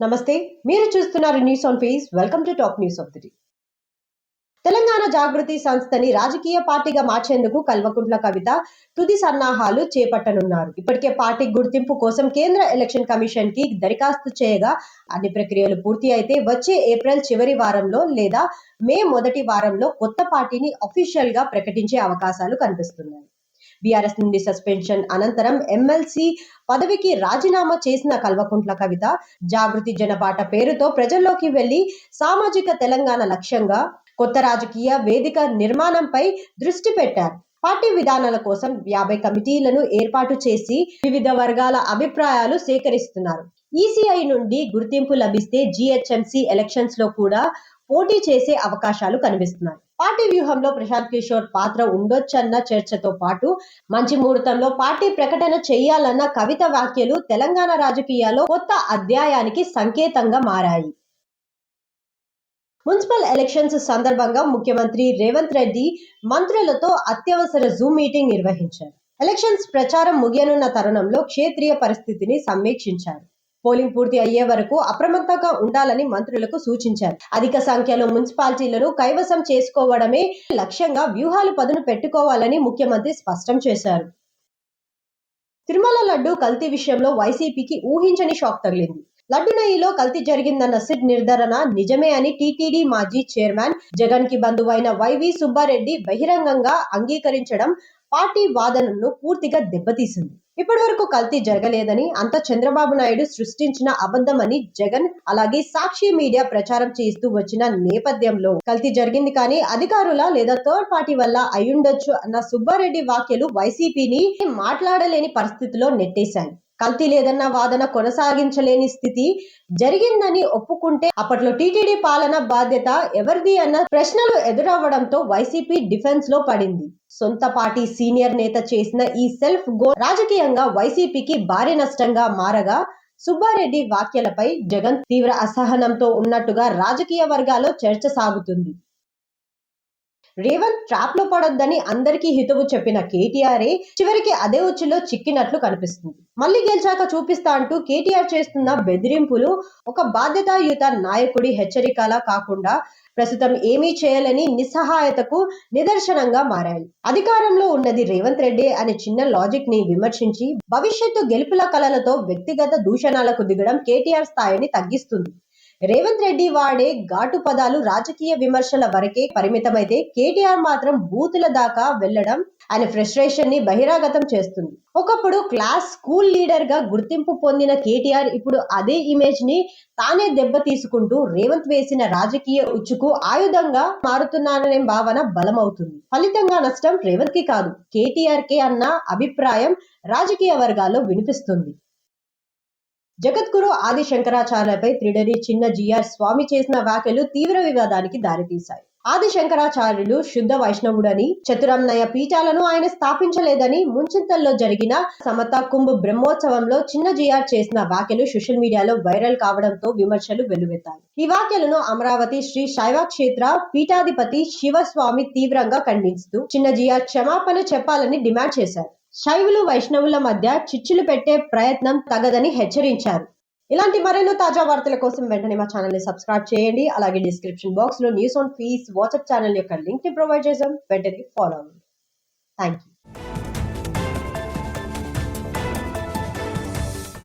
నమస్తే మీరు చూస్తున్నారు news on face welcome to top news of the day Telangana Jagruthi సంస్థని రాజకీయ పార్టీగా మార్చేందుకు కల్వకుంట్ల కవిత తుది సన్నాహాలు చేపట్టనున్నారు. ఇప్పటికే పార్టీ గుర్తింపు కోసం కేంద్ర ఎలక్షన్ కమిషన్కి దరఖాస్తు చేయగా అన్ని ప్రక్రియలు పూర్తి అయితే వచ్చే ఏప్రిల్ చివరి వారంలో లేదా మే మొదటి వారంలో కొత్త పార్టీని అఫీషియల్గా ప్రకటించే అవకాశాలు కనిపిస్తున్నాయి. బీఆర్ఎస్ నుండి సస్పెన్షన్ అనంతరం ఎమ్మెల్సీ పదవికి రాజీనామా చేసిన కల్వకుంట్ల కవిత జాగృతి జనపాట పేరుతో ప్రజల్లోకి వెళ్ళి సామాజిక తెలంగాణ లక్ష్యంగా కొత్త రాజకీయ వేదిక నిర్మాణంపై దృష్టి పెట్టారు. పార్టీ విధానాల కోసం యాభై కమిటీలను ఏర్పాటు చేసి వివిధ వర్గాల అభిప్రాయాలు సేకరిస్తున్నారు. ఈసీఐ నుండి గుర్తింపు లభిస్తే జీహెచ్ఎంసీ ఎలక్షన్స్లో కూడా పోటీ చేసే అవకాశాలు కనిపిస్తున్నాయి. పార్టీ వ్యూహంలో ప్రశాంత్ కిషోర్ పాత్ర ఉండొచ్చన్న చర్చతో పాటు మంచి ముహూర్తంలో పార్టీ ప్రకటన చేయాలన్న కవిత వ్యాఖ్యలు తెలంగాణ రాజకీయాల్లో కొత్త అధ్యాయానికి సంకేతంగా మారాయి. మున్సిపల్ ఎలక్షన్స్ సందర్భంగా ముఖ్యమంత్రి రేవంత్ రెడ్డి మంత్రులతో అత్యవసర జూమ్ మీటింగ్ నిర్వహించారు. ఎలక్షన్స్ ప్రచారం ముగియనున్న తరుణంలో క్షేత్రీయ పరిస్థితిని సమీక్షించారు. పోలింగ్ పూర్తి అయ్యే వరకు అప్రమత్తంగా ఉండాలని మంత్రులకు సూచించారు. అధిక సంఖ్యలో మున్సిపాలిటీలను కైవసం చేసుకోవడమే లక్ష్యంగా వ్యూహాలు పదును పెట్టుకోవాలని ముఖ్యమంత్రి స్పష్టం చేశారు. తిరుమల లడ్డు కల్తీ విషయంలో వైసీపీకి ఊహించని షాక్ తగిలింది. లడ్డు నెయ్యిలో కల్తీ జరిగిందన్న సిట్ నిర్ధారణ నిజమే అని టీటీడీ మాజీ చైర్మన్ జగన్కి బంధువైన వైవి సుబ్బారెడ్డి బహిరంగంగా అంగీకరించడం పార్టీ వాదనను పూర్తిగా దెబ్బతీసింది. ఇప్పటి వరకు కల్తీ జరగలేదని అంత చంద్రబాబు నాయుడు సృష్టించిన అబద్ధమని జగన్ అలాగే సాక్షి మీడియా ప్రచారం చేస్తూ వచ్చిన నేపథ్యంలో కల్తీ జరిగింది. కానీ అధికారుల లేదా థర్డ్ పార్టీ వల్ల అయ్యుండొచ్చు అన్న సుబ్బారెడ్డి వ్యాఖ్యలు వైసీపీని మాట్లాడలేని పరిస్థితిలో నెట్టేశాయి. కల్తీ లేదన్న వాదన కొనసాగించలేని స్థితి జరిగిందని ఒప్పుకుంటే అప్పట్లో టీటీడీ పాలన బాధ్యత ఎవరిది అన్న ప్రశ్నలు ఎదురవ్వడంతో వైసీపీ డిఫెన్స్లో పడింది. సొంత పార్టీ సీనియర్ నేత చేసిన ఈ సెల్ఫ్ గోల్ రాజకీయంగా వైసీపీకి భారీ నష్టంగా మారగా సుబ్బారెడ్డి వ్యాఖ్యలపై జగన్ తీవ్ర అసహనంతో ఉన్నట్టుగా రాజకీయ వర్గాల్లో చర్చ సాగుతుంది. రేవంత్ ట్రాప్లో పడొద్దని అందరికీ హితవు చెప్పిన కేటీఆర్ చివరికి అదే ఉచ్చులో చిక్కినట్లు కనిపిస్తుంది. మళ్ళీ గెలిచాక చూపిస్తా అంటూ కేటీఆర్ చేస్తున్న బెదిరింపులు ఒక బాధ్యతాయుత నాయకుడి హెచ్చరికలా కాకుండా ప్రస్తుతం ఏమీ చేయలేని నిస్సహాయతకు నిదర్శనంగా మారాయి. అధికారంలో ఉన్నది రేవంత్ రెడ్డి అనే చిన్న లాజిక్ని విమర్శించి భవిష్యత్తు గెలుపుల కలలతో వ్యక్తిగత దూషణాలకు దిగడం కేటీఆర్ స్థాయిని తగ్గిస్తుంది. రేవంత్ రెడ్డి వాడే ఘాటు పదాలు రాజకీయ విమర్శల వరకే పరిమితమైతే కేటీఆర్ మాత్రం బూతుల దాకా వెళ్ళడం ఆయన ఫ్రస్ట్రేషన్ని బహిరాగతం చేస్తుంది. ఒకప్పుడు క్లాస్ స్కూల్ లీడర్గా గుర్తింపు పొందిన కేటీఆర్ ఇప్పుడు అదే ఇమేజ్ని తానే దెబ్బ తీసుకుంటూ రేవంత్ వేసిన రాజకీయ ఉచ్చుకు ఆయుధంగా మారుతున్నాననే భావన బలమవుతుంది. ఫలితంగా నష్టం రేవంత్కి కాదు కేటీఆర్ కే అన్న అభిప్రాయం రాజకీయ వర్గాల్లో వినిపిస్తుంది. జగద్గురు ఆది శంకరాచార్యపై త్రిడరి చిన్న జిఆర్ స్వామి చేసిన వ్యాఖ్యలు తీవ్ర వివాదానికి దారితీశాయి. ఆది శంకరాచార్యులు శుద్ధ వైష్ణవుడని చతురన్నయ పీఠాలను ఆయన స్థాపించలేదని ముంచింతల్లో జరిగిన సమత కుంభ బ్రహ్మోత్సవంలో చిన్న జిఆర్ చేసిన వ్యాఖ్యలు సోషల్ మీడియాలో వైరల్ కావడంతో విమర్శలు వెల్లువెత్తాయి. ఈ వ్యాఖ్యలను అమరావతి శ్రీ శైవ క్షేత్ర పీఠాధిపతి శివస్వామి తీవ్రంగా ఖండిస్తూ చిన్న జిఆర్ క్షమాపణ చెప్పాలని డిమాండ్ చేశారు. శైవులు వైష్ణవుల మధ్య చిచ్చులు పెట్టే ప్రయత్నం తగదని హెచ్చరించారు. ఇలాంటి మరెన్నో తాజా వార్తల కోసం వెంటనే మా ఛానల్ని సబ్స్క్రైబ్ చేయండి. అలాగే డిస్క్రిప్షన్ బాక్స్లో news on face WhatsApp channel యొక్క లింక్ని ప్రొవైడ్ చేసాం వెంటనే ఫాలో అవ్వండి. Thank you